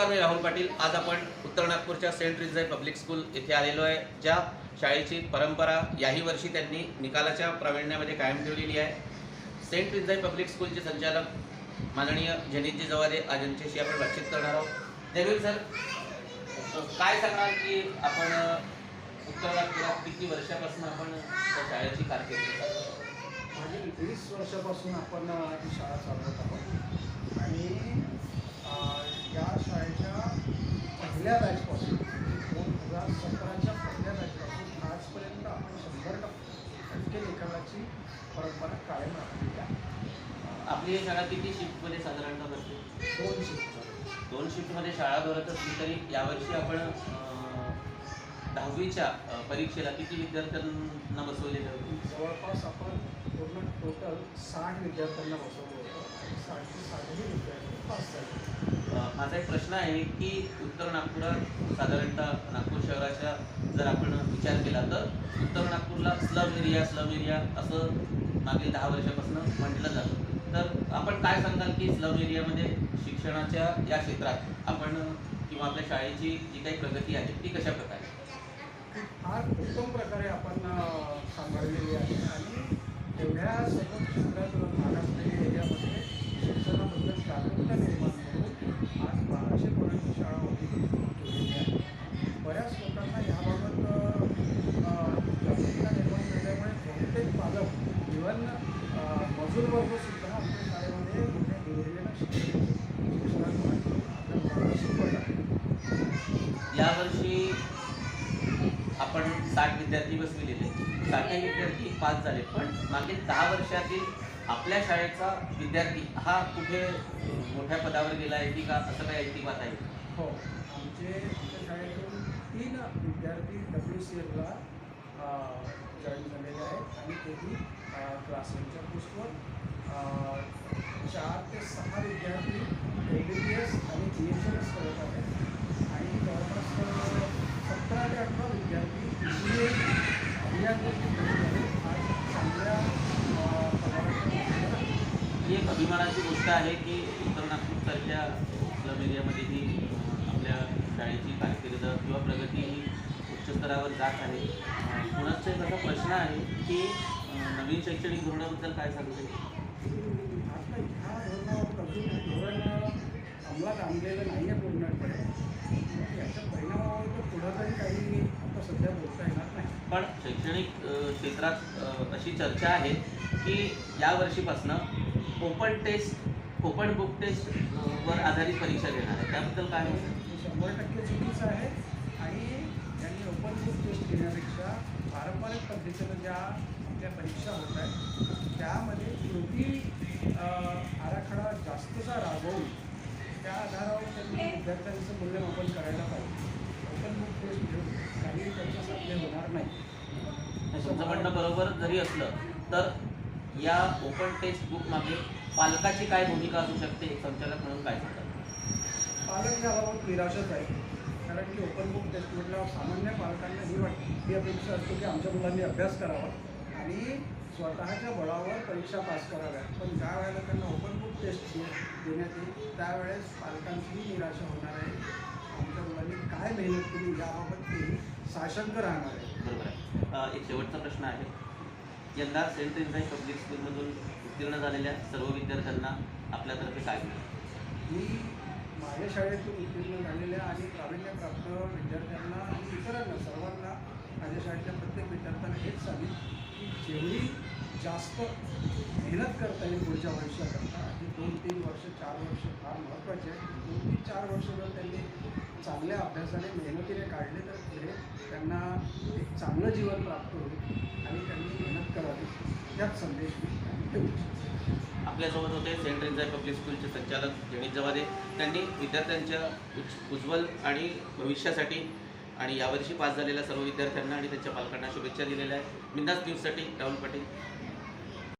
राहुल पाटील. आज आपण उत्तर नागपूरच्या सेंट रिझाय पब्लिक स्कूल येथे आलेलो आहे ज्या शाळेची परंपरा याही वर्षी त्यांनी निकालाच्या प्रावीण्यामध्ये कायम ठेवलेली आहे. सेंट रिझाय पब्लिक स्कूलचे संचालक माननीय जनितजी जवादे आज यांच्याशी आपण बातचीत करणार आहोत. देवील सर काय सांगणार की आपण उत्तर नागपुरात किती वर्षापासून आपण त्या शाळेची कारकीर्द चालवतो? म्हणजे वीस वर्षापासून आपण ही शाळा चालवत आहोत. आणि या शाळेच्या पहिल्या बॅचपासून दोन हजार सतराच्या पहिल्या बॅचपासून आजपर्यंत आपण शंभर टक्के निकालाची परंपरा कायम राखलेली आहे. आपली ही शाळा किती शिफ्टमध्ये साधारणतः भरते दोन शिफ्ट दोन शिफ्टमध्ये शाळा भरत असली तरी यावर्षी आपण दहावीच्या परीक्षेला किती विद्यार्थ्यांना बसवलेले होते जवळपास आपण पूर्ण टोटल साठ विद्यार्थ्यांना बसवलं होतं आणि साठचे साठही विद्यार्थी पास झाले माझा एक प्रश्न आहे की उत्तर नागपुरात साधारणतः नागपूर शहराच्या जर आपण विचार केला तर उत्तर नागपूरला स्लम एरिया स्लम एरिया असं मागील दहा वर्षापासून म्हटलं जातं. तर आपण काय सांगाल की स्लम एरियामध्ये शिक्षणाच्या या क्षेत्रात आपण किंवा आपल्या शाळेची जी काही प्रगती आहे ती कशा प्रकारे? फार उत्तम प्रकारे आपण सांभाळलेली आहे. आणि एवढ्या सर्व क्षेत्रात वर्गसुद्धा शाळेमध्ये मोठ्या यावर्षी आपण साठ विद्यार्थी बसविलेले साठही विद्यार्थी पास झाले पण मागील दहा वर्षातील आपल्या शाळेचा विद्यार्थी हा कुठे मोठ्या पदावर गेला आहे की का? असं काही ऐतिहात आहे? हो आमचे आमच्या शाळेतून तीन विद्यार्थी डब्ल्यू सी एफला जॉईन झालेले आहेत आणि तेही क्लासरूमच्या पोस्टवर चार ते सहा विद्यार्थी एम बी बी एस आणि जी एच एल एस करत आहेत. आणि जवळपास सतरा ते अठरा विद्यार्थी इंजिनिअरिंग अभियांत्रिकी करून आहेत. आज चांगल्या ही एक अभिमानाची गोष्ट आहे की उत्तर नागपूरसारख्या मीडियामध्ये स्तरावर जात आहे. अं, पुण्याचा एक असा प्रश्न आहे की नवीन शैक्षणिक धोरणाबद्दल काय सांगते ह्या धोरण अंमलात आणलेलं नाही आहे पूर्णपणे याच्या परिणामावर तर पुढं तरी काही आता सध्या बोलता येणार नाही पण शैक्षणिक क्षेत्रात अशी चर्चा आहे की या वर्षीपासनं open test open book test वर आधारित परीक्षा घेणार आहे. त्याबद्दल काय शंभर टक्के चुकीचं आहे. आणि यांनी ओपन बुक टेस्ट घेण्यापेक्षा पारंपरिक पद्धतीनं ज्या आपल्या परीक्षा होत आहेत त्यामध्ये कृती अ, आराखडा जास्तचा राबवून त्या आधारावर त्यांनी विद्यार्थ्यांचं मूल्यमापन करायला पाहिजे. ओपन बुक टेस्ट घेऊन काही त्याच्या साध्य होणार नाही. तुमचं म्हणणं बरोबर जरी असलं तर या ओपन टेक्स्ट बुक मागे पालकाची काय भूमिका असू शकते एक संचालक म्हणून काय सांगतात पालक याबाबत निराशच आहे कारण की ओपन बुक टेस्ट म्हटल्यावर सामान्य पालकांना ही वाट ही अपेक्षा असते की आमच्या मुलांनी अभ्यास करावा आणि स्वतःच्या बळावर परीक्षा पास कराव्यात पण ज्या वेळेला त्यांना ओपन बुक टेस्ट देण्यात येईल त्यावेळेस पालकांचीही निराशा होणार आहे. आमच्या मुलांनी काय मेहनत केली याबाबत तेही साशंक राहणार आहे. बरोबर आहे. एक शेवटचा प्रश्न आहे. यंदा सेंट रिझाई पब्लिक स्कूलमधून उत्तीर्ण झालेल्या सर्व विद्यार्थ्यांना आपल्यातर्फे काय मिळेल? मी माझ्या शाळेतून उत्तीर्ण झालेल्या आणि प्रावीण्यप्राप्त विद्यार्थ्यांना आणि इतरांना सर्वांना माझ्या शाळेतल्या प्रत्येक विद्यार्थ्यांना हेच सांगेन की जेवढी जास्त मेहनत करता येईल पुढच्या वर्षाकरता हे दोन तीन वर्ष चार वर्ष फार महत्त्वाचे आहेत. दोन तीन चार वर्ष जर त्यांनी चांगल्या अभ्यासाने मेहनतीने काढले तर पुढे त्यांना एक चांगलं जीवन प्राप्त होईल आणि त्यांनी मेहनत करावी. त्याच संदेश मी ठेवू आपल्यासोबत होते सेंट रेंजाय पब्लिक स्कूलचे संचालक गणित जवादे. त्यांनी विद्यार्थ्यांच्या उज उज्ज्वल आणि भविष्यासाठी आणि यावर्षी पास झालेल्या सर्व विद्यार्थ्यांना आणि त्यांच्या पालकांना शुभेच्छा दिलेल्या आहेत. बिंदास न्यूजसाठी राहुल पाटील.